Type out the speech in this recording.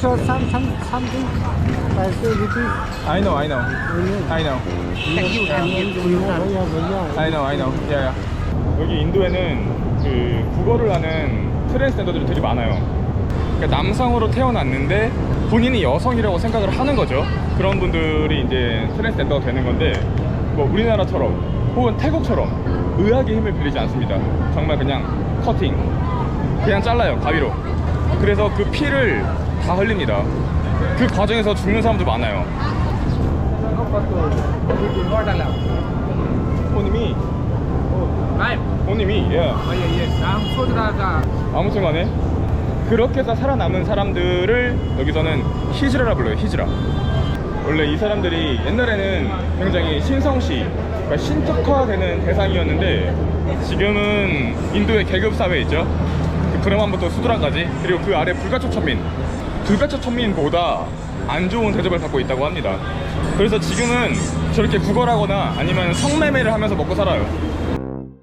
show some some something like this. I know, I know, I know, thank you. I know, I know. Yeah, yeah. 여기 인도에는 그 국어를 하는 트랜스젠더들이 되게 많아요. 그러니까 남성으로 태어났는데 본인이 여성이라고 생각을 하는 거죠. 그런 분들이 이제 트랜스젠더가 되는 건데 뭐 우리나라처럼 혹은 태국처럼 의학의 힘을 빌리지 않습니다. 정말 그냥 커팅, 그냥 잘라요 가위로. 그래서 그 피를 다 흘립니다. 그 과정에서 죽는 사람도 많아요. Right. 본님이 예. Yes. 다음 소드라가 아무튼 간에 그렇게 해서 살아남은 사람들을 여기서는 히즈라라 불러요 히즈라 원래 이 사람들이 옛날에는 굉장히 신성시 그러니까 신적화되는 대상이었는데 지금은 인도의 계급사회 있죠 그 브라만부터 수드라까지 그리고 그 아래 불가초 천민 불가초 천민보다 안 좋은 대접을 받고 있다고 합니다. 그래서 지금은 저렇게 구걸하거나 아니면 성매매를 하면서 먹고 살아요